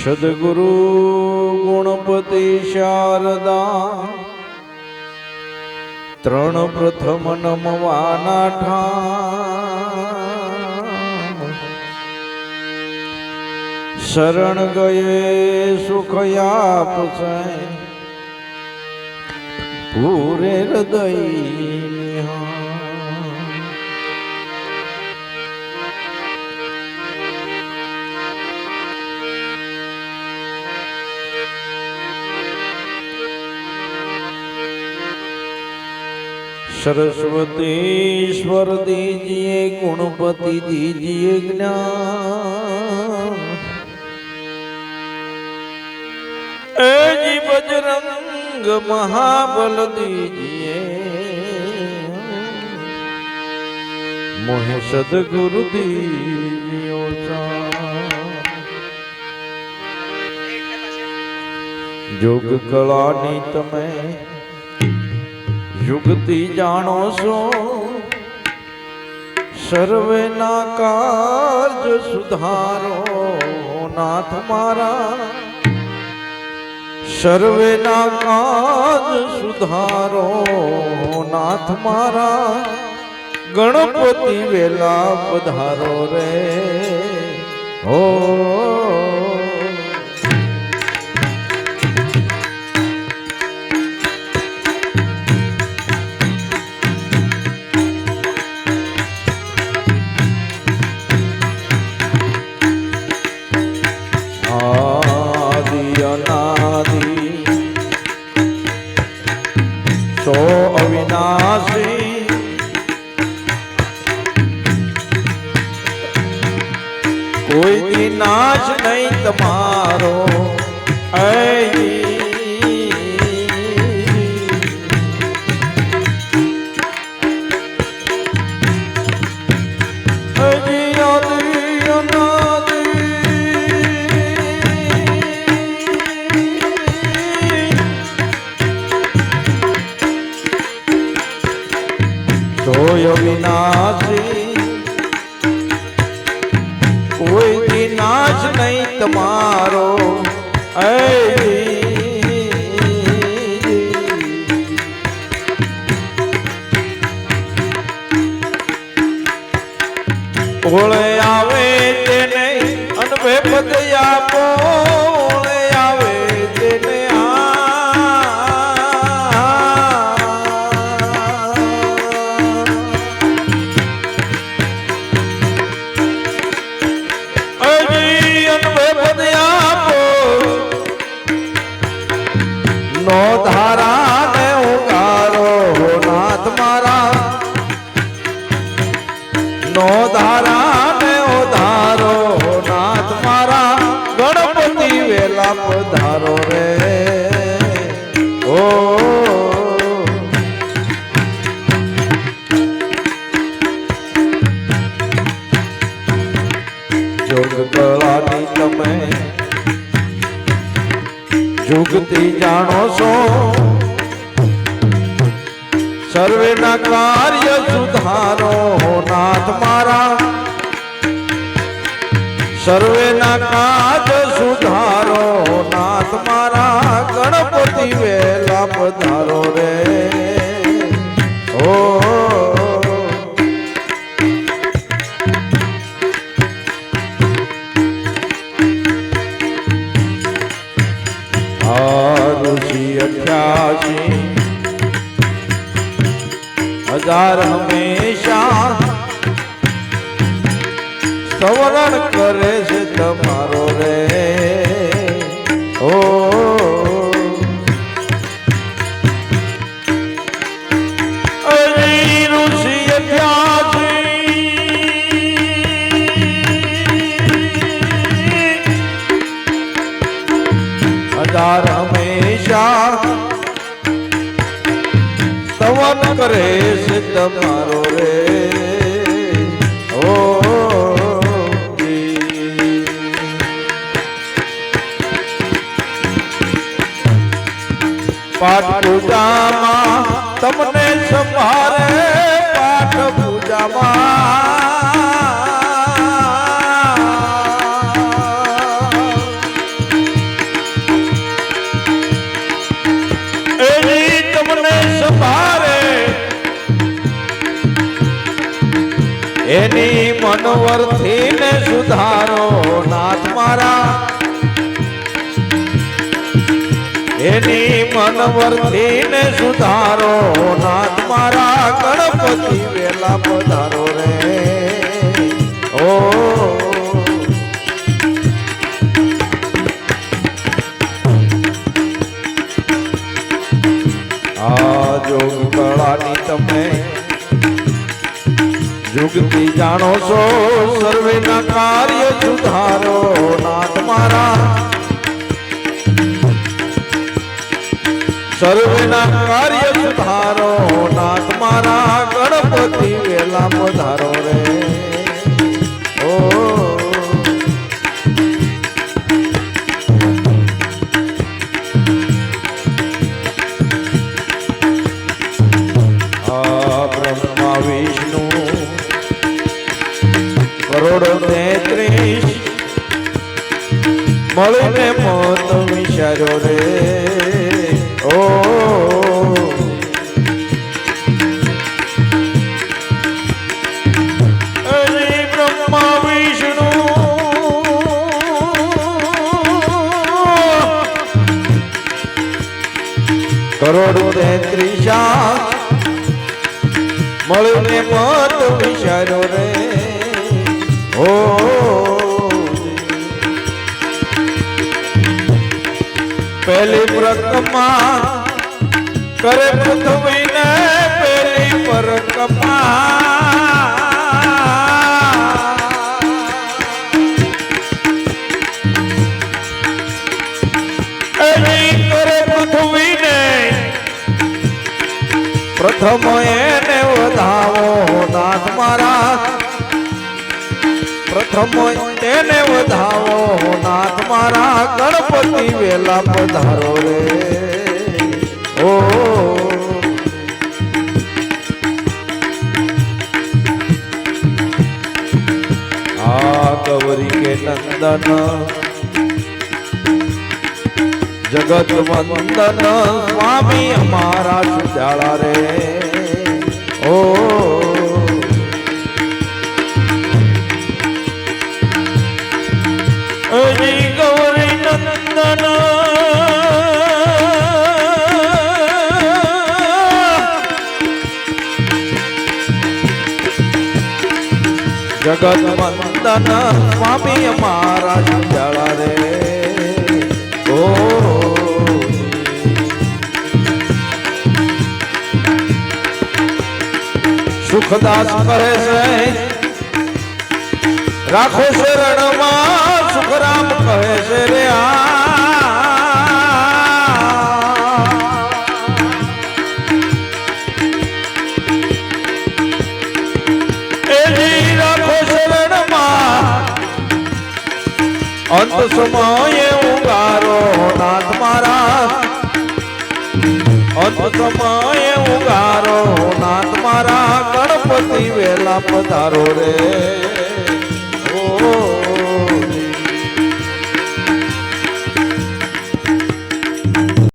સદગુરુ ગુણપતિ શારદા ત્રણ પ્રથમ નમવાના ઠા શરણ ગયે સુખ આપશે પૂરે હૃદય નિહાળ. સરસ્વતીશ્વર દીજીએ ગુણપતિ દીજીએ જ્ઞાન. એ જી બજરંગ મહાબલ દીજીએ મોહે સદગુરુ દીજીઓ યોગ કળાની તમે યુગતિ જાણો છો. સર્વેના કાજ સુધારો નાથ મારા. સર્વેના કાજ સુધારો નાથ મારા. ગણપતિ વેલા પધારો રે. હો કોઈ નાશ નહીં તમારો. ऐ તમારો ધારા. સર્વેના કાર્ય સુધારો નાથ મારા. સર્વેના કાર્ય સુધારો નાથ મારા. ગણપતિ વેલા પધારો રે. હજાર હંમેશા સવરણ કરે છે તમારો રે. પાઠ પૂજામાં તમને સંભારે પાઠ પૂજામાં. એની તમને સંભારે, એની મનવરથી ને સુધારો નાથ મારા. એની મનવરથી સુધારો, નાથ મારા ગણપતિ વેલા પધારો રે. ઓ. આ જોગ કળાની તમે જુગતી જાણો છો, સર્વેના કાર્ય સુધારો, નાથ મારા સર્વેના કાર્ય સુધારો નાથ મારા ગણપતિ વેલા પધારો રે. ઓ. બ્રહ્મા વિષ્ણુ, કરોડ તેત્રીસ, મળીને મોત વિચાર્યો રે. મળીને મત વિચારો રે. ઓ પહેલી વ્રતમાં કરે પૃથ્વીને પહેલી પરકમા પ્રથમ તેને વધાવો, નાથ મારા ગણપતિ વેલા પધારો રે. ઓ. આ ગૌરી કે નંદન, જગત વંદન, સ્વામી અમારા સુજાળા રે. ઓ. હરી ગૌરી નંદન. જગત વંદન સ્વામી અમારા સુજાળા રે. ઓ. સુખદાસ કરે છે. રાખો શરણમાં. સુખરામ કહે છે રે આ. અંત સમયે ઉગારો નાથ મારા. અંત સમયે ઉગારો નાથ મારા. ગણપતિ વેલા પધારો રે.